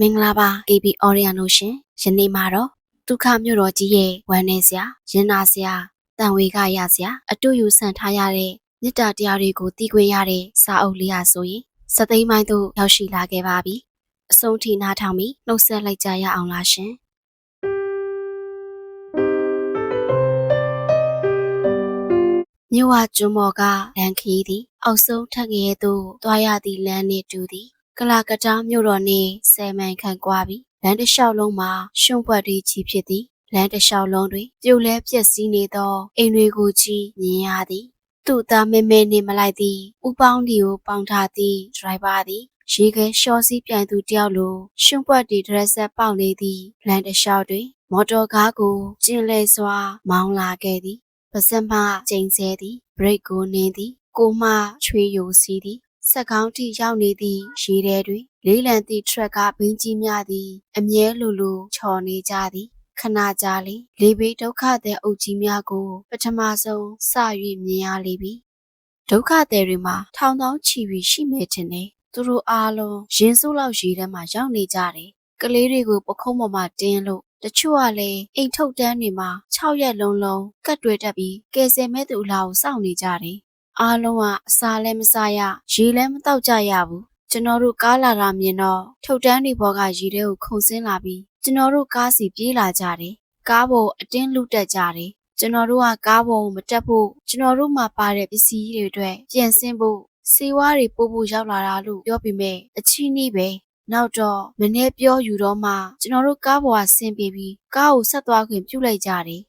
မင်္ဂလာပါ KB Oriano ရှင်ယနေ့မှာတော့ဒုက္ခမြို့တော်ကြီးရဲ့ဝမ်းနေစရာရင်နာစရာတန်ဝေကရစရာအတူယူဆန်ထားရတဲ့မေတ္တာတရားတွေကိုသိခွင့်ရတဲ့စာအုပ်လေးဟာဆိုရင်စသိမ်းပိုင်းသို့ရောက်ရှိလာခဲ့ပါပြီအဆုံးထိနားထောင်ပြီးနှုတ်ဆက်လိုက်ကြရအောင်လားရှင်မြို့ဝကျွန်းမော်ကလန်ခီးသည် အောက်ဆုံးထက်ငယ်သို့တွားရသည့်လမ်းနှင့်တူသည် ကလာကတားမြို့တော်နှင့်ဆယ်မိုင်ခန့်ကွာပြီးလမ်းတစ်လျှောက်လုံးမှာရှုံပွက်တွေကြီးဖြစ်သည်လမ်းတစ်လျှောက်လုံးတွင်ပြုတ်လဲပြက်စီးနေသောအိမ်တွေကိုကြည့်မြင်ရသည်သူ့သားမဲမဲနှင့်မလိုက်သည်ဥပေါင်းဒီကိုပေါင်းထားသည့်ဒရိုင်ဘာသည်ရေခဲရှော့စီးပြိုင်သူတယောက်လိုရှုံပွက်တီဒရက်ဆက်ပေါက်နေသည့်လမ်းတစ်လျှောက်တွင် မော်တော်ကားကိုကျင်လဲစွာ မောင်းလာခဲ့သည်ပါစက်မှကျိန်ဆဲသည်ဘရိတ်ကိုနင်းသည်ကိုမှချွေယိုစီးသည် စက်ကောင်းထိရောက်နေသည့်ရေထဲတွင် လေးလံသည့်ထရက်ကဘင်းကြီးများသည် အမြဲလိုလိုချော်နေကြသည်ခဏကြာလေလေဘေးဒုက္ခတဲ့အုပ်ကြီးများကို ပထမဆုံးစ၍မြင်ရလေပြီဒုက္ခတဲ့တွေမှာထောင်ထောင်ချီပြီးရှိမယ်ထင်တယ်သူတို့အားလုံးရင်းစိုးလောက်ရေထဲမှာရောက်နေကြတယ်ကလေးတွေကိုပခုံးပေါ်မှာတင်းလို့တချို့ကလည်းအိမ်ထုတ်တန်းတွေမှာ6ရက်လုံးလုံးကတ်တွေတက်ပြီးကယ်ဆယ်မဲ့သူအလားကိုစောင့်နေကြတယ် အားလုံးကအစာလည်းမစားရရေလည်းမတောက်ကြရဘူးကျွန်တော်တို့ကားလာတာမြင်တော့ထုတ်တန်းတွေဘောကရေထဲကိုခုန်ဆင်းလာပြီးကျွန်တော်တို့ကားစီပြေးလာကြတယ်ကားပေါ်အတင်းလူတက်ကြတယ်ကျွန်တော်တို့ကကားပေါ်ကိုမတက်ဖို့ကျွန်တော်တို့မှာပါတဲ့ပစ္စည်းတွေအတွက်ပြန်ဆင်းဖို့စေဝါးတွေပို့ဖို့ရောက်လာတာလို့ပြောပြမယ်အချီးနှီးပဲနောက်တော့မနေ့ပြောယူတော့မှကျွန်တော်တို့ကားပေါ်ကဆင်းပြေးပြီးကားကိုဆက်သွားခွင့်ပြုလိုက်ကြတယ်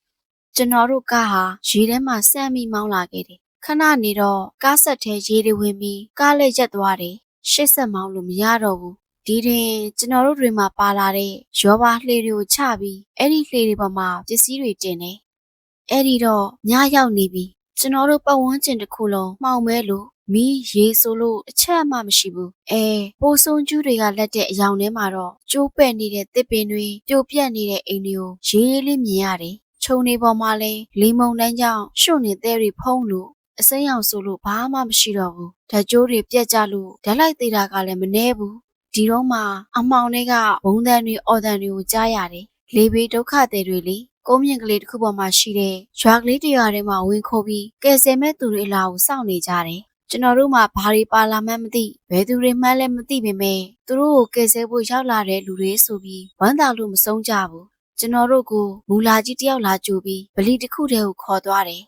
ကျွန်တော်တို့ကားဟာရေထဲမှာဆမ်းပြီးမောင်းလာခဲ့တယ် ခဏနေတော့ကားဆက်ထဲရေတွေဝင်ပြီးကားလည်းရက်သွားတယ်ရှစ်ဆက်မောင်းလို့မရတော့ဘူးဒီတွင်ကျွန်တော်တို့တွေမှာပါလာတဲ့ရောပါလှေတွေကိုချပြီးအဲ့ဒီလှေတွေပေါ်မှာပစ္စည်းတွေတင်တယ်အဲ့ဒီတော့ညရောက်နေပြီကျွန်တော်တို့ပတ်ဝန်းကျင်တစ်ခုလုံးမှောင်မဲလို့မီးရေဆိုလို့အချက်မှမရှိဘူးအဲပိုးစုံကျူးတွေကလက်တဲ့အယောင်ထဲမှာတော့ကျိုးပဲ့နေတဲ့တစ်ပင်တွေပြိုပြက်နေတဲ့အိမ်တွေကိုရေးလေးမြင်ရတယ်ခြုံနေပေါ်မှာလဲလီမုန်တန်းကြောင့်ရှုပ်နေတဲ့တွေဖုံးလို့ အစိမ်းအောင်ဆိုလို့ဘာမှမရှိတော့ဘူးဓာတ်ကြိုးတွေပြက်ကြလို့ဓာတ်လိုက်သေးတာကလည်းမနှဲဘူးဒီတော့မှအမောင်တွေကဘုံတန်တွေအော်တန်တွေကိုကြားရတယ်လေဘေးဒုက္ခတွေတွေလေကုန်းမြင့်ကလေးတစ်ခုပေါ်မှာရှိတဲ့ရွာကလေးတရွာထဲမှာဝင်ခိုးပြီးကယ်ဆယ်မဲ့သူတွေအလားကိုစောင့်နေကြတယ်ကျွန်တော်တို့မှဘာတွေပါလာမှန်းမသိဘယ်သူတွေမှန်းလည်းမသိပေမဲ့သူတို့ကိုကယ်ဆယ်ဖို့ရောက်လာတဲ့လူတွေဆိုပြီးဝမ်းသာလို့မဆုံးကြဘူးကျွန်တော်တို့ကိုမူလာကြီးတယောက်လာကြိုပြီးဗလီတစ်ခုတည်းကိုခေါ်သွားတယ်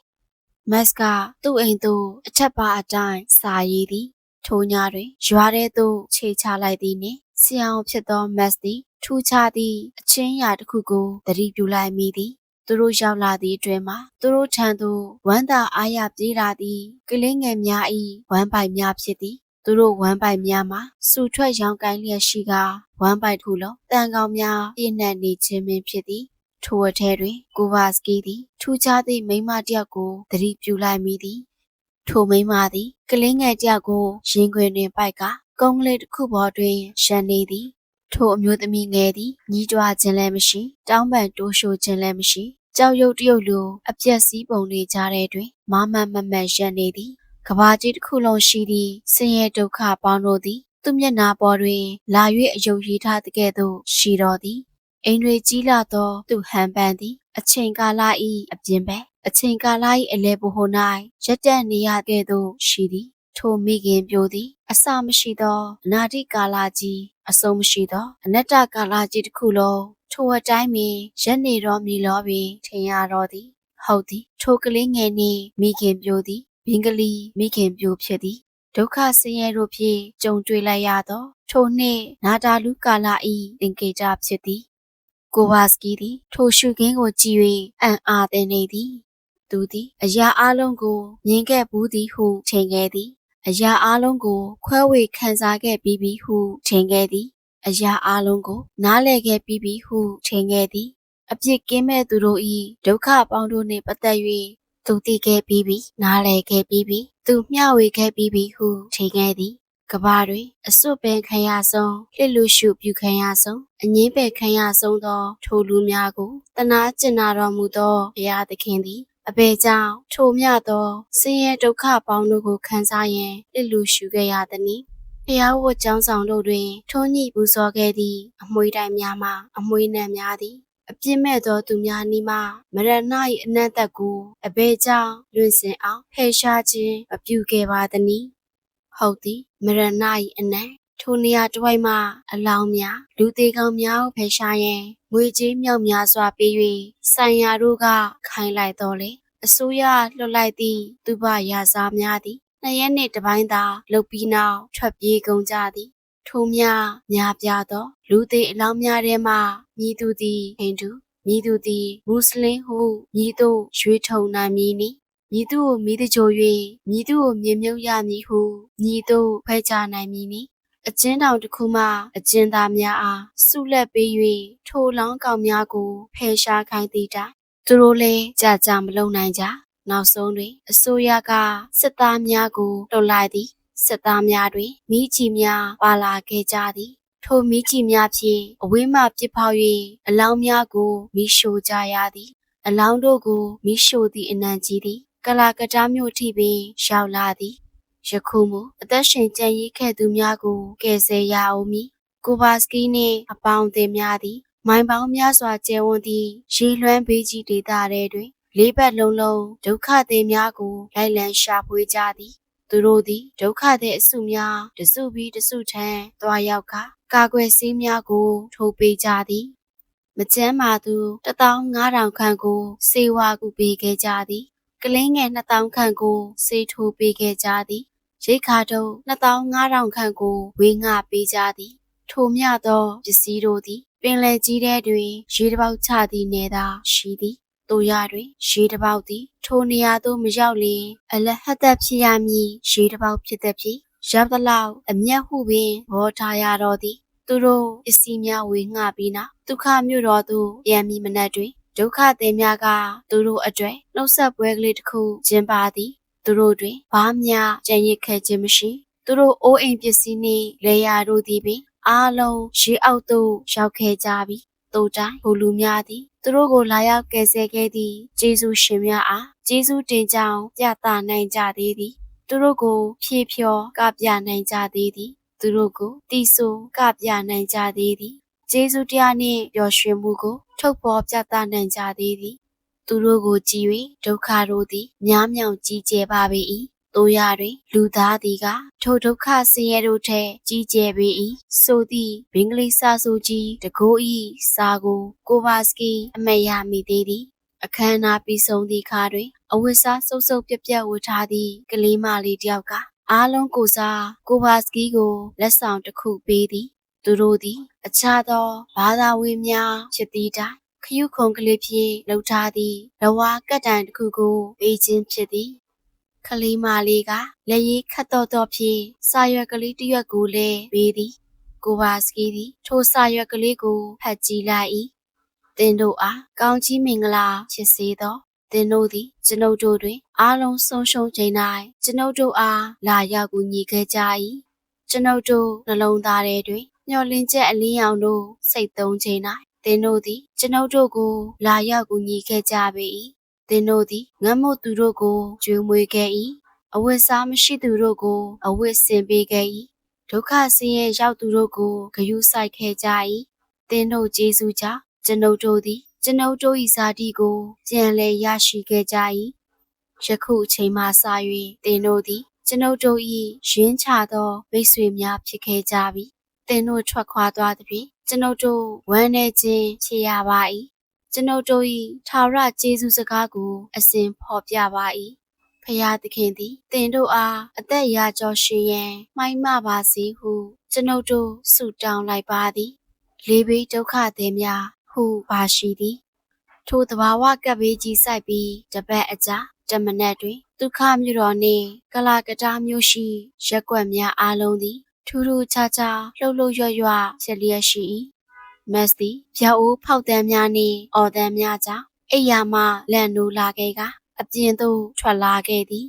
မတ်ကသူ့အိမ်သို့အချက်ပါအတိုင်းစာရေးသည်ထိုညတွင်ရွာထဲသို့ခြေချလိုက်သည်နှင့်ဆရာအောင်ဖြစ်သောမတ်သည်ထူခြားသည့်အချင်းရာတစ်ခုကိုသတိပြုလိုက်မိသည်သူတို့ရောက်လာသည့်အတွင်မှာသူတို့ထံသို့ဝမ်းသာအားရပြေးလာသည်ကလေးငယ်များ၏ဝမ်းပိုက်များဖြစ်သည်သူတို့ဝမ်းပိုက်များမှာစူထွက်ရောင်ကိုင်းလျက်ရှိကဝမ်းပိုက်ထုလုံးတန်ကောင်များပြည့်နှက်နေခြင်းပင်ဖြစ်သည် ထိုအထဲတွင်ကိုဗာစကီသည်ထူးခြားသည့်မိန်းမတစ်ယောက်ကိုသတိပြုလိုက်မိသည်ထိုမိန်းမသည် ကလေးငယ်တစ်ယောက်ကိုရင်ခွင်တွင်ပိုက်ကကုန်းကလေးတစ်ခုပေါ်တွင်ရှန်နေသည်ထိုအမျိုးသမီးငယ်သည်ညီးတွားခြင်းလည်းမရှိတောင်းပန်တိုးရှိုးခြင်းလည်းမရှိကြောက်ရွံ့တရုပ်လိုအပြက်စီးပုံတွေကြားထဲတွင် မမမမတ်ရက်နေသည်ကဘာကြီးတစ်ခုလုံးရှိသည့်ဆင်းရဲဒုက္ခပေါင်းတို့သည် သူမျက်နာပေါ်တွင် လာ၍အယုတ်ရည်ထားတဲ့ကဲ့သို့ရှိတော်သည် အိမ်တွေကြီးလာသောသူဟန်ပန်သည် အချိန်ကာလ၏အပြင်ပဲအချိန်ကာလ၏အလဲဘို၌ရက်တက်နေရကဲ့သို့ရှိသည်ထိုမိခင်ပြိုသည် အစမရှိသောအနာတိကာလကြီးအဆုံးမရှိသောအနတ္တကာလကြီးတစ်ခုလုံးထိုအတိုင်းပင်ရက်နေတော်မူလောပင်ထင်ရတော်သည် ဟုတ်သည် ထိုကလေးငယ်နှင့်မိခင်ပြိုသည်ဘင်္ဂလီမိခင်ပြိုဖြစ်သည်ဒုက္ခဆင်းရဲတို့ဖြင့်ကြုံတွေ့လိုက်ရသော ထိုနှင့်နာတာလူကာလ၏သင်္ကေတဖြစ်သည် ကိုဝါစကီသည်ထိုရှုခင်းကိုကြည့်၍အံ့အားသင်နေသည်သူသည်အရာအလုံးကိုမြင်ခဲ့ဘူးသည်ဟုထင်ခဲ့သည်အရာအလုံးကို ခွဲဝေခံစားခဲ့ပြီးပြီဟုထင်ခဲ့သည်အရာအလုံးကို နားလည်ခဲ့ပြီးပြီဟုထင်ခဲ့သည်အပြစ်ကင်းမဲ့သူတို့၏ဒုက္ခပေါင်းတို့နှင့်ပတ်သက်၍သူသိခဲ့ပြီးပြီနားလည်ခဲ့ပြီးပြီသူမျှဝေခဲ့ပြီးပြီဟုထင်ခဲ့သည် ကဘာတွင်အစွတ်ပင်ခံရဆုံးလှစ်လူရှုပြုခံရဆုံးအငင်းပယ်ခံရဆုံးသော ထိုလူများကိုတနာကျင်နာတော်မူသောဘုရားသခင်သည်အဘယ်ကြောင့်ထိုမြသောဆင်းရဲဒုက္ခပေါင်းတို့ကိုခံစားရန်လှစ်လူရှုခဲ့ရသနည်းဖျားဝတ်ကျောင်းဆောင်တို့တွင်ထုံးညှိပူဇော်ခဲ့သည့်အမွှေးတိုင်များမှအမွှေးနံများသည်အပြစ်မဲ့သောသူများနီးမှမရဏ၏အနတ်သက်ကိုအဘဲကြောင့်လွင်စင်အောင်ဖယ်ရှားခြင်းမပြုခဲ့ပါသနည်း ဟုတ်သည်မရဏ၏အနတ်ထိုနေရာတစ်ဝိုက်မှအလောင်းများလူသေးကောင်များကိုဖယ်ရှားရန်ငွေကြေးမြောက်များစွာပေး၍ဆိုင်ရာတို့ကခိုင်းလိုက်တော်လေအစိုးရလွှတ်လိုက်သည့်သူပရာဇာများသည်နှစ်ရက်နှင့်တစ်ပိုင်းသာလုတ်ပြီးနောက်ထွက်ပြေးကုန်ကြသည်ထို့များများပြားသော လူသေးအလောင်းများထဲမှမြည်သူသည်ဟိန္ဒူမြည်သူသည်မွတ်စလင်ဟုမြည်သူရွေးထုံနိုင်မည်နီ မြည်သူကိုမိတကြို၍မြည်သူကိုမြင်မြုပ်ရမည်ဟုမြည်သူဖွဲ့ကြနိုင်မည်နီအကျဉ်းတောင်တစ်ခုမှအကျဉ်းသားများအားဆုလက်ပေး၍ထိုလောင်းကောင်များကိုဖယ်ရှားခိုင်းသည့်တိုင်သူတို့လည်းကြာကြာမလုံနိုင်ကြနောက်ဆုံးတွင်အစိုးရကစစ်သားများကိုလွှတ်လိုက်သည်စစ်သားများတွင်မိကြီးများပါလာခဲ့ကြသည်ထိုမိကြီးများဖြင့်အဝေးမှပြစ်ဖောက်၍အလောင်းများကိုမိရှို့ကြရသည် အလောင်းတို့ကိုမိရှို့သည့်အနံကြီးသည် ကလာကတားမြို့ထိပင်ရောက်လာသည်ယခုမှအသက်ရှင်ကျန်ရစ်ခဲ့သူများကိုကယ်ဆယ်ရအောင်မည်ကိုဘာစကီနှင့်အပေါင်းအသင်းများသည်မိုင်ပေါင်းများစွာကျဲဝန်းသည့်ရေလွှမ်းဘေးကြီးဒေသထဲတွင်လေးဘက်လုံးလုံးဒုက္ခသည်များကိုလိုက်လံရှာဖွေကြသည် သူတို့သည်ဒုက္ခသည်အစုများတစုပြီးတစုထံတွားရောက်ကကာကွယ်ဆေးများကိုထိုးပေးကြသည်မကျန်းမာသူ15000ခန့်ကိုစေဝါကူပေးခဲ့ကြသည် ကလင်းငယ်2000ခန့်ကိုစေထိုးပေးခဲ့ကြသည်ရိတ်ခါတုံး2500ခန့်ကိုဝေငှပေးကြသည်ထိုမြသောပစ္စည်းတို့သည်ပင်လယ်ကြီးထဲတွင်ရေတပေါက်ချသည့်နေသာရှိသည်တို့ရတွင်ရေတပေါက်သည် ထိုနေရာသို့မရောက်လျင်အလဟတ်သက်ဖြစ်ရမည်ရေတပေါက်ဖြစ်သည်ဖြင့်ရောက်သလောက်အမျက်ဟုပင်ဘောထားရတော့သည် သူတို့ပစ္စည်းများဝေငှပြီးနောက်ဒုက္ခမြို့တော်သို့ပြန်ပြီးမနက်တွင် ဒုက္ခသည်များကသူတို့အတွေ့နှုတ်ဆက်ပွဲကလေးတစ်ခုကျင်းပသည်သူတို့တွင်ဘာမျှကြံရစ်ခဲ့ခြင်းမရှိသူတို့အိုးအိမ်ပစ္စည်းနှင့်လေယာတို့သည်ပင်အားလုံးရေအောက်သို့ရောက်ခဲ့ကြပြီတိုတိုင်းဘိုလူများသည်သူတို့ကိုလာရောက်ကယ်ဆယ်ခဲ့သည့်ဂျေဇုရှင်များအားဂျေဇုတင်ကြောင်းပြသနိုင်ကြသေးသည်သူတို့ကိုဖြည့်ဖြောကပြနိုင်ကြသေးသည်သူတို့ကိုတီဆိုကပြနိုင်ကြသေးသည်ဂျေဇုတရားနှင့်ပျော်ရွှင်မှုကို ထုတ်ဖော်ပြသနိုင်ကြသေးသည် သူတို့ကိုကြည်၍ဒုက္ခတို့သည်များမြောင်ကြီးကျယ်ပါပေ၏တို့ရတွင် လူသားသည်ကထိုဒုက္ခဆင်းရဲတို့ထက်ကြီးကျယ်ပေ၏ဆိုသည့်ဘင်္ဂလိစာဆိုကြီးတကိုးဤစာကိုကိုဘာစကီအမတ်ရမိသေးသည်အခမ်းအနားပြီးဆုံးသည့်အခါတွင် အဝတ်စားစုပ်စုပ်ပြက်ပြက်ဝတ်ထားသည့်ကလေးမလေးတယောက်ကအားလုံးကိုစားကိုဘာစကီကိုလက်ဆောင်တစ်ခုပေးသည် သူတို့သည် အခြားသောဘာသာဝင်များဖြစ်သည့်တိုင်ခရုခုံကလေးဖြင့်လှုပ်ထားသည့်လဝါကတ်တိုင်တစ်ခုကိုပေးခြင်းဖြစ်သည်ကလေးမလေးကလက်ရည်ခတ်တော်တော်ဖြင့်စာရွက်ကလေးတစ်ရွက်ကိုလည်းပေးသည်ကိုဘာစကီသည်ထိုစာရွက်ကလေးကိုဖတ်ကြည့်လိုက်၏တင်တို့အားကောင်းကြီးမင်္ဂလာချစ်စေသောသင်တို့သည်ကျွန်ုပ်တို့တွင် အားလုံးဆုံးရှုံးချိန်၌ကျွန်ုပ်တို့အားလာရောက်ကူညီခဲ့ကြ၏ကျွန်ုပ်တို့နှလုံးသားထဲတွင် မျောလင်းချက်အလင်းရောင်တို့စိတ်သုံးချိန်၌သင်တို့သည် ကျွန်ုပ်တို့ကို လာရောက်ကူညီခဲ့ကြပေ၏သင်တို့သည်ငတ်မုတ်သူတို့ကိုကျွေးမွေးခဲ့၏အဝတ်စားမရှိသူတို့ကို အဝတ်ဆင်ပေးခဲ့၏ဒုက္ခဆင်းရဲရောက်သူတို့ကိုဂရုစိုက်ခဲ့ကြ၏သင်တို့ကျေးဇူးကြောင့်ကျွန်ုပ်တို့သည် ကျွန်ုပ်တို့၏ဇာတိကို ပြန်လည်ရရှိခဲ့ကြ၏ယခုအချိန်မှစ၍သင်တို့သည်ကျွန်ုပ်တို့၏ရင်းချသောမိတ်ဆွေများဖြစ်ခဲ့ကြပြီ သင်တို့ထွက်ခွာသွားသည်ဖြင့်ကျွန်ုပ်တို့ဝမ်းနေခြင်းချေရပါ၏ကျွန်ုပ်တို့၏ထာဝရကျေးဇူးစကားကို အစဉ်ဖော်ပြပါ၏ဖရာသခင်သည်တင်တို့အားအသက်ရာကျော်ရှင်ရန်မှိုင်းမပါစေဟု ကျွန်ုပ်တို့ဆုတောင်းလိုက်ပါသည်လေးဘေးဒုက္ခသည်များဟုပါရှိသည် ထိုတဘာဝကပ်ဘေးကြီးစိုက်ပြီးတပတ်အကြာတမနက်တွင်ဒုက္ခမြို့တော်နှင့်ကလာကတားမြို့ရှိရက်ွက်များအားလုံးသည် ထူးထူးခြားခြားလှုပ်လှုပ်ရွရွဖြစ်လျက်ရှိ၏မက်ဆီဖြောက်ဦးဖောက်တန်းများနှင့်အော်တန်းများကြောင့်အိယာမှလန်နိုးလာခဲ့ကအပြင်သို့ထွက်လာခဲ့သည်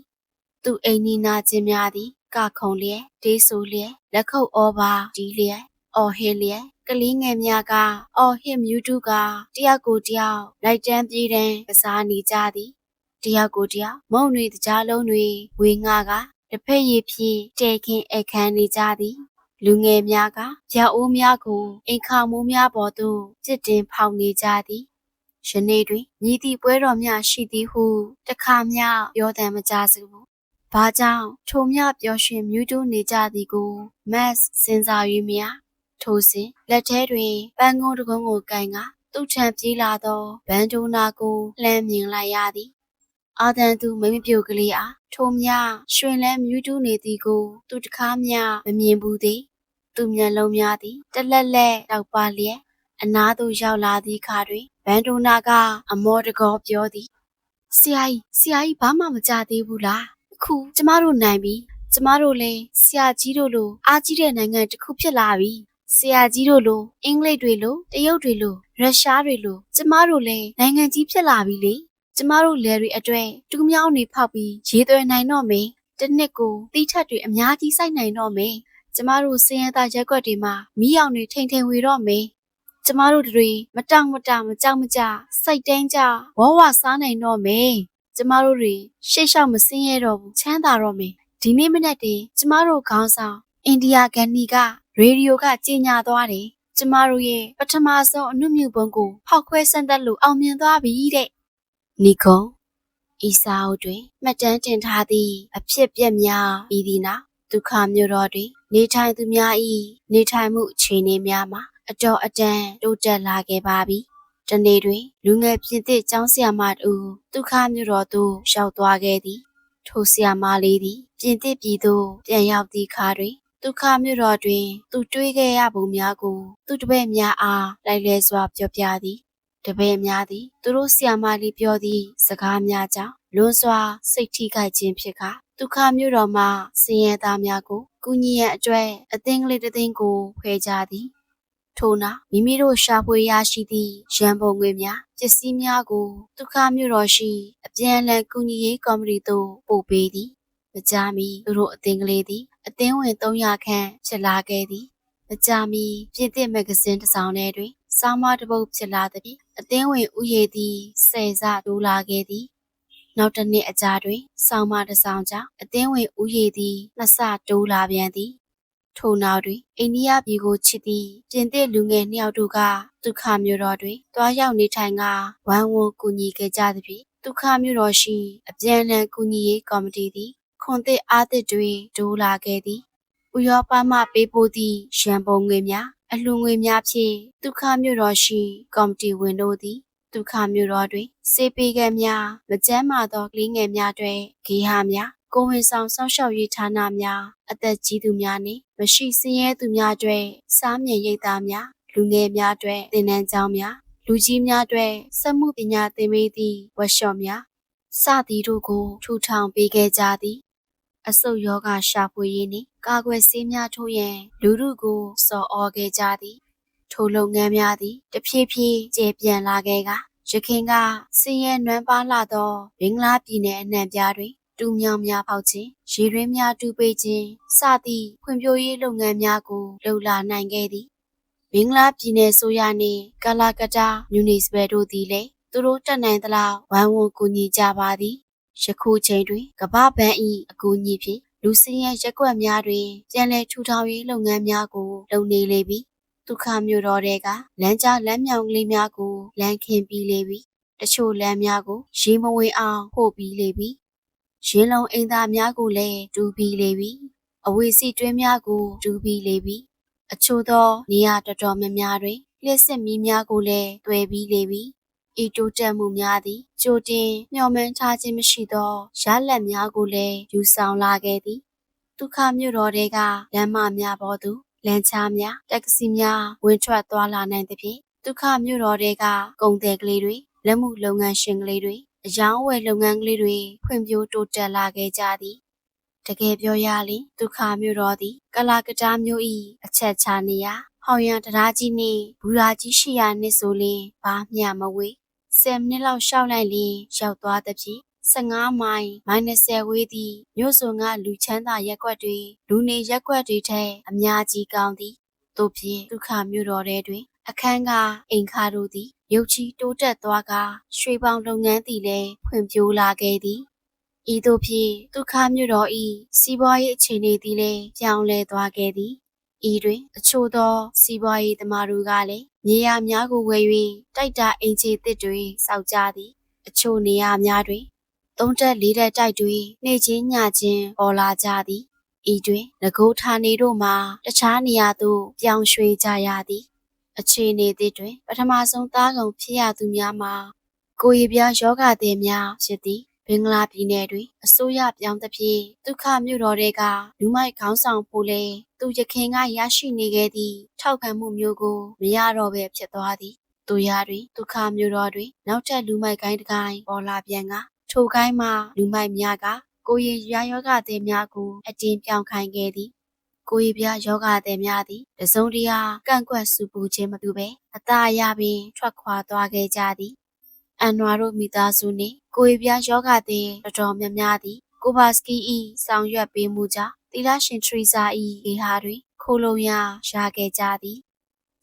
သူအိမ်နီးနာချင်းများသည်ကခုံလျက်ဒေးဆူလျက်လက်ခုပ်ဩဘာဒီလျက်အော်ဟစ်လျက်ကလေးငယ်များကအော်ဟစ်မြူးတူကတယောက်ကိုတယောက်လိုက်တန်းပြေးတန်းကစားနေကြသည်တယောက်ကိုတယောက်မုံတွေတကြားလုံးတွေဝေငှက တစ်ဖက်ရည်ဖြင့်တဲခင်းအခန်းနေကြသည်လူငယ်များကပြအိုးများကိုအိမ်ခါမိုးများပေါ်သို့ပြစ်တင်ဖောက်နေကြသည်ယနေ့တွင်မြည်သည့်ပွဲတော်များရှိသည်ဟုတခါမျှပြောတမ်းမကြစုဘူးဘာကြောင့်ထိုမြပျော်ရွှင်မြူးတူးနေကြသည်ကိုမတ်စဉ်းစား၍မြထိုစဉ်လက်ထဲတွင်ပန်းကုန်းတကုန်းကိုကန်ကသူ့ထံပြေးလာသောဘန်ဒိုနာကိုလှမ်းမြင်လိုက်ရသည် အာဒန်သူမိမပြိုကလေးအားထိုမြရွှင်လန်းမြူးတူးနေသည်ကို သူတကားမျှမမြင်ဘူးသည် သူမျက်လုံးများသည်တလက်လက်တောက်ပါလျက်အနားသို့ရောက်လာသည့်အခါတွင်ဘန်ဒိုနာကအမောတကောပြောသည်ဆရာကြီးဆရာကြီးဘာမှမကြသေးဘူးလားအခုကျမတို့နိုင်ပြီကျမတို့လည်းဆရာကြီးတို့လိုအားကြီးတဲ့နိုင်ငံတစ်ခုဖြစ်လာပြီဆရာကြီးတို့လိုအင်္ဂလိပ်တွေလိုတရုတ်တွေလိုရုရှားတွေလိုကျမတို့လည်းနိုင်ငံကြီးဖြစ်လာပြီလေ ကျမတို့လယ်တွေအတွက်တူးမြောင်းတွေဖောက်ပြီးရေသွဲနိုင်တော့မယ်တစ်နှစ်ကိုတီးထက်တွေအများကြီးစိုက်နိုင်တော့မယ်ကျမတို့စည်ရသားရက်ွက်တွေမှာမီးအောင်တွေထိန်ထိန်ဝေတော့မယ်ကျမတို့တွေမတောင့်မတမကြောက်မကြစိတ်တိုင်းကြဝဝစားနိုင်တော့မယ်ကျမတို့တွေရှေ့လျှောက်မစင်းရတော့ဘူးချမ်းသာတော့မယ်ဒီနေ့မနေ့တည်းကျမတို့ခေါင်းဆောင်အိန္ဒိယကန်နီကရေဒီယိုကကြေညာသွားတယ်ကျမတို့ရဲ့ပထမဆုံးအနုမြူပုံကိုဖောက်ခွဲစမ်းသပ်လို့အောင်မြင်သွားပြီတဲ့ နီကွန်ဤစာအုပ်တွင်မှတ်တမ်းတင်ထားသည့်အဖြစ်ပြက်များဤသည်နာဒုက္ခမျိုးတော်တွင် နေထိုင်သူများ၏နေထိုင်မှုအခြေအနေများမှာအတော်အတန်တိုးတက်လာခဲ့ပါပြီ။တနေ့တွင် လူငယ်ပြင်သစ်ကျောင်းဆရာမတူဒုက္ခမျိုးတော်သို့ရောက်သွားခဲ့သည်။ထိုဆရာမလေးသည်ပြင်သစ်ပြည်သို့ပြန်ရောက်သည့်အခါတွင်ဒုက္ခမျိုးတော်တွင် သူတွေးခဲ့ရပုံများကို သူတပည့်များအားလိုက်လဲစွာပြောပြသည်။ တပည့်များသည် သူတို့ဆရာမလေးပြောသည့်စကားများကြောင့်လွန်စွာစိတ်ထိခိုက်ခြင်းဖြစ်ကာဒုက္ခမျိုးတော်မှဆင်းရဲသားများကိုကုညီရန်အတွက်အသင်းကလေးတစ်သိန်းကိုဖွဲ့ကြသည်ထို့နောက်မိမိတို့ရှာဖွေရရှိသည့်ရန်ပုံငွေများပစ္စည်းများကိုဒုက္ခမျိုးတော်ရှိအပြန်အလှန်ကုညီရေးကော်မတီသို့ပို့ပေးသည်မကြာမီသူတို့အသင်းကလေးသည်အသင်းဝင်300ခန့်ဖြစ်လာခဲ့သည်မကြာမီပြည်သစ်မဂ္ဂဇင်းတစ်စောင်ထဲတွင် စာမတစ်ပုဒ်ဖြစ်လာသည်အသင်းဝင်ဥယေသည်ဆယ်ဆတိုးလာခဲ့သည်နောက်တစ်နှစ်အကြာတွင်ဆောင်းမတစ်ဆောင်ကြောင့်အသင်းဝင်ဥယေသည်နှစ်ဆတိုးလာပြန်သည်ထို့နောက်တွင်အိန္ဒိယပြည်ကိုချစ်သည့်ပြင်သစ်လူငယ်နှစ်ယောက်တို့ကဒုက္ခမျိုးတော်တွင်တွားရောက်နေထိုင်ကဝမ်းဝန်းကူညီခဲ့ကြသည်ဖြင့်ဒုက္ခမျိုးတော်ရှိအပြန်အလှန်ကူညီရေးကော်မတီသည်ခွန်သစ်အားသစ်တွေတိုးလာခဲ့သည်ဥရောပမှပေးပို့သည့်ရန်ပုံငွေများ အလှူငွေများဖြင့်ဒုက္ခမျိုးတော်ရှိကော်မတီဝင်တို့သည်ဒုက္ခမျိုးတော်တွင်စေပေကံများမကျမ်းမာသောကလေးငယ်များတွေဂေဟာများကိုဝင်ဆောင်စောင့်ရှောက်ရေးဌာနများအသက်ကြီးသူများနှင့်မရှိစင်းရဲသူများတွေစားမြေရိပ်သားများလူငယ်များတွေသင်တန်းကျောင်းများလူကြီးများတွေစက်မှုပညာသင်ပေးသည့်ဝက်ရှော့များစသည်တို့ကိုထူထောင်ပေးခဲ့ကြသည် အဆုတ်ယောဂရှာဖွေရေးနှင့် ကာကွယ်ဆေးများထိုးရန်လူထုကိုစော်ဩခဲ့ကြသည် ထိုလုပ်ငန်းများသည်တဖြည်းဖြည်းကျေပြန့်လာခဲ့ကရခင်ကစင်ရဲနွမ်းပါလာသောဘင်္ဂလားပြည်နယ်အနှံ့ပြားတွင်တူမြောင်များဖောက်ခြင်းရေရင်းများတူပေးခြင်းစသည့်ဖွံ့ဖြိုးရေးလုပ်ငန်းများကိုလှုပ်လာနိုင်ခဲ့သည်မင်္ဂလာပြည်နယ်ဆိုရနှင့်ကာလာကတာမြူနီစပယ်တို့သည်လည်းသူတို့တက်နိုင်သလောက်ဝိုင်းဝန်းကူညီကြပါသည်ယခုချိန်တွင်ကမ္ဘာဘဏ်၏အကူအညီဖြင့် လူစင်းရဲ့ရက်ွက်များတွင်ပြန်လည်ထူထောင်ရေးလုပ်ငန်းများကိုလုပ်နေလေပြီဒုက္ခမျိုးတော်တွေကလမ်းကြားလမ်းမြောင်ကလေးများကိုလမ်းခင်းပြီးလေပြီတချို့လမ်းများကိုရေမဝင်အောင်ပို့ပြီးလေပြီရင်းလုံးအိမ်သားများကိုလည်းတူပြီးလေပြီအဝေစီတွင်းများကိုတူပြီးလေပြီအချို့သောနေရာတော်တော်များများတွင်လျှက်စစ်မီးများကိုလည်းတွေ့ပြီးလေပြီ ဤတိုးတက်မှုများသည်ကြိုတင်မျှော်မှန်းထားခြင်းမရှိသောရလဒ်များကိုလည်းယူဆောင်လာခဲ့သည်ဒုက္ခမြို့တော်တွေကလမ်းမများပေါ်သို့လမ်းချများတက္ကစီများဝင်ထွက်သွားလာနိုင်သဖြင့်ဒုက္ခမြို့တော်တွေကကုန်သည်ကလေးတွေလက်မှုလုပ်ငန်းရှင်ကလေးတွေအယောင်းဝယ်လုပ်ငန်းကလေးတွေဖွံ့ဖြိုးတိုးတက်လာခဲ့ကြသည်တကယ်ပြောရရင်ဒုက္ခမြို့တော်သည်ကလာကတားမြို့၏အချက်ချနေရာဟောင်ရန်တရားကြီးနှင့်ဘူရာကြီးရှိရာနှစ်ဆိုလင်ဘာမျှမဝေး 10မိနစ်လောက်ရှောက်လိုက်လင်ရောက်သွားသဖြင့်15မိုင်မိုင်20ဝေးသည့်မြို့စုံကလူချမ်းသာရက်ွက်တွေလူနေရက်ွက်တွေထက်အများကြီးကောင်းသည်တို့ဖြင့်ဒုက္ခမြို့တော်ထဲတွင် အခန်းကအိမ်ခါတို့သည်ရုပ်ချီတိုးတက်သွားကရွှေပေါင်လုပ်ငန်းသည်လည်းဖွံ့ဖြိုးလာခဲ့သည်ဤသို့ဖြင့်ဒုက္ခမြို့တော်ဤစီးပွားရေးအခြေအနေသည်လည်းပြောင်းလဲသွားခဲ့သည်ဤတွင် အချို့သော စီးပွားရေးသမားတို့ကလည်း မြေယာများကိုဝယ်၍တိုက်တာအိမ်ခြေသစ်တွေစောက်ကြသည် အချို့နေရာများတွင်သုံးတက်လေးတက်တိုက်တွေနှိမ့်ချင်းညချင်းပေါ်လာကြသည်ဤတွင်ငကိုဌာနေတို့မှာတခြားနေရာသို့ပြောင်းရွှေ့ကြရသည်အခြေအနေသစ်တွင် ပထမဆုံးသားကောင်ဖြစ်ရသူများမှာကိုယ်ရည်ပြားယောဂသည်များဖြစ်သည် ဘင်္ဂလားပြည်နယ်တွင်အစိုးရပြောင်းသဖြင့်ဒုက္ခမြို့တော်တွေကလူမိုက်ခေါင်းဆောင်ဖို့လဲသူရခင်ကရရှိနေခဲ့သည့်ထောက်ခံမှုမျိုးကိုမရတော့ပဲဖြစ်သွားသည်သူရတွင်ဒုက္ခမြို့တော်တွင်နောက်ထပ်လူမိုက်ကိုင်းတစ်ကိုင်းပေါ်လာပြန်ကထိုကိုင်းမှာလူမိုက်များကကိုယ်ရည်ရယောဂသည်များကိုအတင်းပြောင်းခိုင်းခဲ့သည်ကိုယ်ရပြယောဂသည်များသည်တစုံတရာကန့်ကွက်စုပူခြင်းမပြုဘဲအသာရပင်ထွက်ခွာသွားခဲ့ကြသည် အန်နွာတို့မိသားစုနှင့်ကိုယ်ရပြယောဂသည်တော်တော်များများသည်ကိုဘာစကီ၏ဆောင်ရွက်ပေးမှုကြောင့်တီလာရှင်ထရီဇာ၏လေဟာတွင်ခိုးလုံရရခဲ့ကြသည်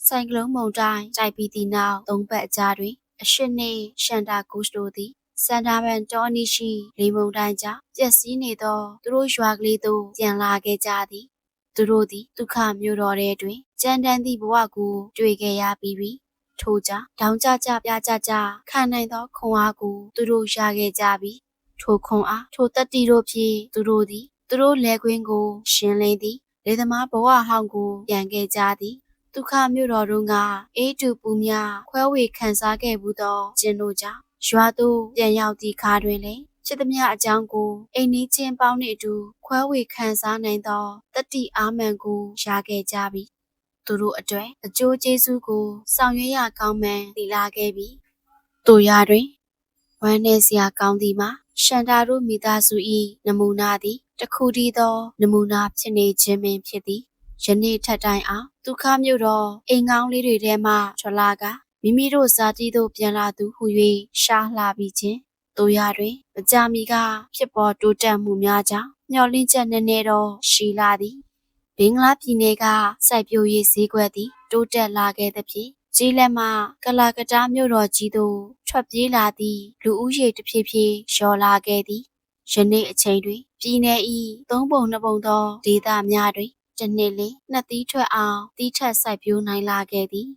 ဆိုင်ကလုန်းမုန်တိုင်းတိုက်ပြီးသည့်နောက်သုံးပတ်အကြာတွင် အရှိနှင့်ရှန်တာကုစ်တို့သည်စန်တာဘန်တောနီရှိလေမုန်တိုင်းကြောင့်ပျက်စီးနေသောသူတို့ရွာကလေးသို့ပြန်လာခဲ့ကြသည်သူတို့သည်ဒုက္ခမျိုးတော်ထဲတွင်ကြမ်းတမ်းသည့်ဘဝကိုတွေ့ခဲ့ရပြီးပြီ ထို့ကြောင့်တောင်ကြကြပြကြကြခံနိုင်သောခွန်အားကိုသူတို့ရခဲ့ကြပြီထိုခွန်အားထိုတတိတို့ဖြင့်သူတို့သည်သူတို့လဲခွင်းကိုရှင်းလင်းသည်လေသမားဘဝဟောင်းကိုပြန်ခဲ့ကြသည်ဒုက္ခမြို့တော်တွင်ကအေးတူပူများခွဲဝေခံစားခဲ့မှုသောကျင်းတို့ကြောင့်ရွာသို့ပြန်ရောက်သည့်ခါတွင်လည်းချစ်သမျှအကြောင်းကိုအိမ်နီးချင်းပေါင်းနှင့်အတူခွဲဝေခံစားနိုင်သောတတိအာမန်ကိုရခဲ့ကြပြီ သူတို့အတွက်အကျိုးကျေးဇူးကိုဆောင်ရွက်ရကောင်းမှန်သိလာခဲ့ပြီတို့ရတွင်ဝမ်းနည်းစရာကောင်းသည်မှာရှန်တာတို့မိသားစု၏နမူနာသည်တခုတည်းသော နမူနာဖြစ်နေခြင်းပင်ဖြစ်သည်ယနေ့ထက်တိုင်အောင်ဒုက္ခမြို့တော်အိမ်ကောင်းလေးတွေထဲမှထွက်လာကမိမိတို့ဇာတိတို့ပြန်လာသူဟု၍ရှားလှပြီးခြင်းတို့ရတွင်မကြမီကဖြစ်ပေါ်တိုးတက်မှုများကြောင့်မျှော်လင့်ချက်နည်းနည်းတော့ရှိလာသည် ဘင်္ဂလားပြည်နယ်ကစိုက်ပျိုးရေးဈေးကွက်သည်တိုးတက်လာခဲ့သဖြင့်ကြီးလက်မှကလာကတားမြို့တော်ကြီးသို့ထွက်ပြေးလာသည့်လူဦးရေတစ်ဖြည်းဖြည်းလျော့လာခဲ့သည်ယနေ့အချိန်တွင်ပြည်내၏သုံးပုံနှစ်ပုံသောဒေသများတွင်တစ်နှစ်လနှစ်သီးထွက်အောင်တီးထက်စိုက်ပျိုးနိုင်လာခဲ့သည်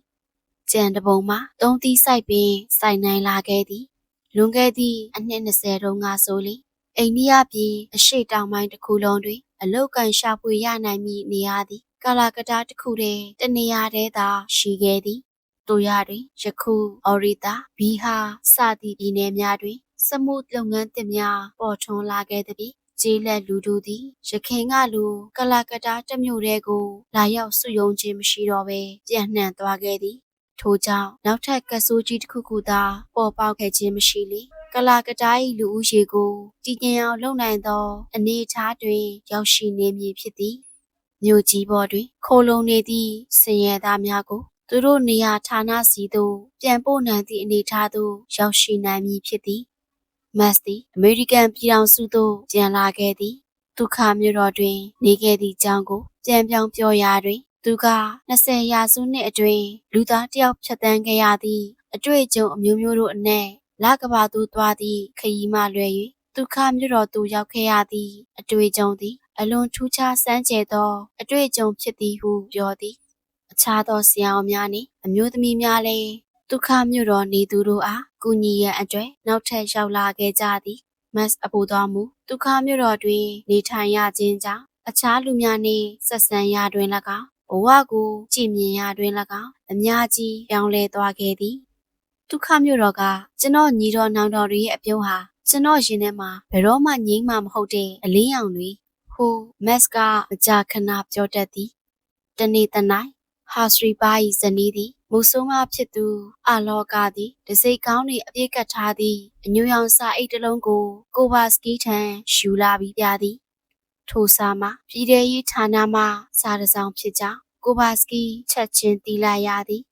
ကြံတပုံမှာသုံးသီးစိုက်ပင်စိုက်နိုင်လာခဲ့သည်လွန်ခဲ့သည့်အနှစ်20တုန်းကဆိုလေ အိန္ဒိယပြည်အရှေ့တောင်ပိုင်းတစ်ခုလုံးတွင် အလုတ်ကန်ရှာဖွေရနိုင်မည့်နေရာသည်ကာလာကတာတစ်ခုတည်းတနေရာတည်းသာရှိခဲ့သည်တို့ရတွင်ယခုအော်ရီတာဘီဟာစသည့်ပြည်နယ်များတွင် စမှုလုပ်ငန်းသစ်များပေါ်ထွန်းလာခဲ့သည်ကျေးလက်လူတို့သည်ရခင်ကလူကလာကတာတမျိုးတည်းကို လာရောက်စုယုံခြင်းမရှိတော့ဘဲပြန့်နှံ့သွားခဲ့သည်ထို့ကြောင့်နောက်ထပ်ကဆိုးကြီးတစ်ခုခုသာပေါ်ပေါက်ခဲ့ခြင်းမရှိလေ ကလာကတား၏လူဦးရေကိုတည်ငြိမ်အောင်လုပ်နိုင်သော အနေအထားတွင်ရောက်ရှိနေမည်ဖြစ်သည်မြို့ကြီးပေါ်တွင် ခိုလုံနေသည့်ဆင်းရဲသားများကိုသူတို့နေရာဌာနစီသို့ပြန်ပို့နိုင်သည့်အနေအထားသို့ရောက်ရှိနိုင်မည်ဖြစ်သည်မတ်သည်အမေရိကန်ပြည်ထောင်စုသို့ပြန်လာခဲ့သည်ဒုက္ခမြို့တော်တွင် နေခဲ့သည့်အကြောင်းကိုပြန်ပြောင်းပြောရာတွင်သူက20ရာစုနှစ်အတွင်းလူသားတယောက်ဖြတ်တန်းခဲ့ရသည့်အတွေ့အကြုံအမျိုးမျိုးတို့အနက် လကဘာသို့သွားသည့်ခရီးမှလွယ်၍ဒုက္ခမြို့တော်သို့ရောက်ခဲ့ရသည့်အတွေ့အကြုံသည်အလွန်ထူးခြားစမ်းကြဲသောအတွေ့အကြုံဖြစ်သည်ဟုပြောသည်အခြားသောဆရာဝန်များနှင့်အမျိုးသမီးများလည်းဒုက္ခမြို့တော်နေသူတို့အားကူညီရန်အတွက်နောက်ထပ်ရောက်လာခဲ့ကြသည်မတ်အပူတော်မူဒုက္ခမြို့တော်တွင်နေထိုင်ရခြင်းကြောင့်အခြားလူများနှင့်ဆက်ဆံရာတွင်၎င်းဘဝကိုကြည်မြင်ရာတွင်၎င်းအများကြီးပြောင်းလဲသွားခဲ့သည် ဒုက္ခမြို့တော်ကကျွန်တော်ညီတော်နောင်တော်တွေရဲ့အပြုံးဟာကျွန်တော်ရင်ထဲမှာဘယ်တော့မှငြိမ်းမှမဟုတ်တဲ့အလင်းရောင်တွေဟိုမက်စ်ကမကြာခဏပြောတတ်သည်တနေ့တနိုင်ဟာစရီပါဤဇနီးသည်မူဆိုးမဖြစ်သူအလောကသည်တစိကောင်းနှင့်အပြည့်ကတ်ထားသည့်အညူရောင်စာအိတ်တစ်လုံးကိုကိုဘာစကီထံယူလာပြီးပြသည်ထိုစာမှာပြည်ထရေးဌာနမှစာတစောင်ဖြစ်ကြောင်းကိုဘာစကီချက်ချင်းတီးလိုက်ရသည်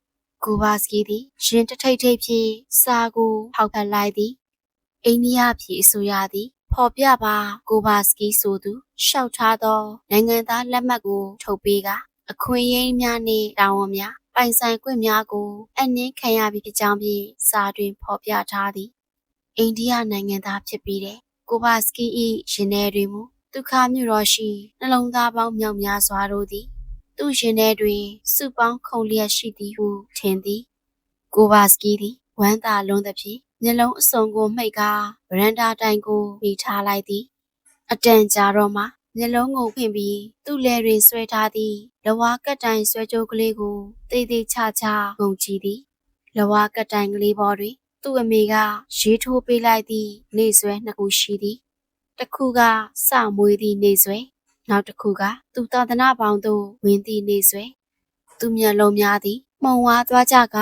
ကိုဘာစကီသည်ရင်တထိတ်ထိတ်ဖြင့်စာကိုထောက်ဖက်လိုက်သည်အိန္ဒိယပြည်အစိုးရသည်ဖော်ပြပါကိုဘာစကီဆိုသူရှောက်ထားသောနိုင်ငံသားလက်မှတ်ကို ထုတ်ပေးကအခွင့်အရေးများနှင့်တာဝန်များပိုင်ဆိုင်ခွင့်များကိုအနှင်းခံရပြီးဖြစ်ကြောင်းဖြင့်စာတွင်ဖော်ပြထားသည်အိန္ဒိယနိုင်ငံသားဖြစ်ပြီးတဲ့ကိုဘာစကီ၏ရင်ထဲတွင်မူဒုက္ခမြို့တော်ရှိနှလုံးသားပေါင်းမြောက်များစွာတို့သည် သူ့ရင်ထဲတွင်စုပေါင်းခုန်လျက်ရှိသည်ဟုထင်သည်ကိုဘာစကီသည်ဝမ်းသာလွန်းသဖြင့်မျက်လုံးအစုံကိုမှိတ်ကားဗရန်ဒါတိုင်ကိုမိထားလိုက်သည်အတန်ကြာတော့မှမျက်လုံးကိုဖွင့်ပြီးသူ့လက်တွင်ဆွဲထားသည့်လဝါကက်တိုင်ဆွဲကြိုးကလေးကိုတေးသေးချာချာငုံကြည့်သည်လဝါကက်တိုင်ကလေးပေါ်တွင် သူ့အမေကရေးထိုးပေးလိုက်သည့်နေဆွဲနှစ်ခုရှိသည်တစ်ခုကစမွေးသည့်နေဆွဲ နောက်တစ်ခုက သူသာသနာပေါင်းသို့ဝင်သည့်နေဆွဲသူမျက်လုံးများသည်မှုံဝါသွားကြက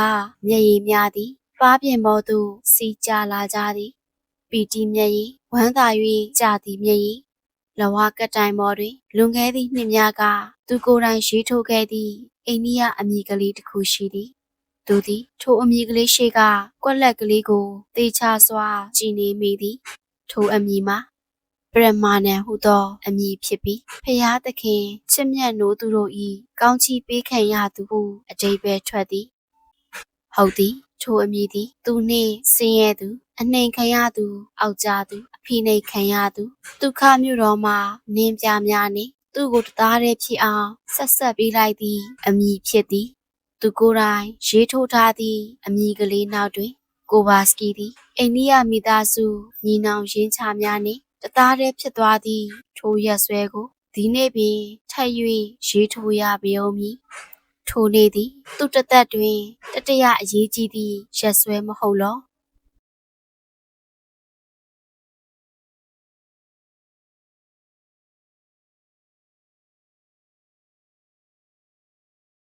မျက်ရည်များသည်ပါးပြင်ပေါ်သို့စီးကျလာကြသည်ပီတီမျက်ရည်ဝမ်းသာ၍ကြာသည်မျက်ရည်လဝကတိုင်ပေါ်တွင်လွန်ခဲ့သည့်နှစ်များကသူကိုယ်တိုင်ရေးထိုးခဲ့သည့်အိန္ဒိယအမည်ကလေးတစ်ခုရှိသည်သူသည်ထိုအမည်ကလေးရှိကကွက်လက်ကလေးကိုတေချာစွာကြည်နေမိသည်ထိုအမည်မှာ ပရမဏံဟုသောအမည်ဖြစ်ပြီးဖျားသခင်ချစ်မြတ်နိုးသူတို့၏ကောင်းချီးပေးခံရသူဟုအတိတ်ပဲထွက်သည်ဟုတ်သည်ထိုအမည်သည် သူနှင့်ဆင်းရဲသူအနှိမ်ခံရသူ အောက်ကြသူအဖိနှိမ်ခံရသူဒုက္ခမြို့တော်မှာနင်းပြများနှင့်သူ့ကိုတသားတည်းဖြစ်အောင်ဆက်ဆက်ပေးလိုက်သည့်အမည်ဖြစ်သည် သူကိုယ်တိုင်ရေးထိုးထားသည့်အမည်ကလေးနောက်တွင်ကိုဘာစကီသည်အိန္ဒိယမိသားစုညီနောင်ရင်းချများနှင့် တသားတည်းဖြစ်သွားသည့်ထိုရက်ဆွဲကိုဒီနေ့ပင်ထပ်၍ရေးထိုးရပေဦးမည်ထိုနေ့သည် သူ့တသက်တွင်တတရအရေးကြီးသည့်ရက်ဆွဲမဟုတ်လော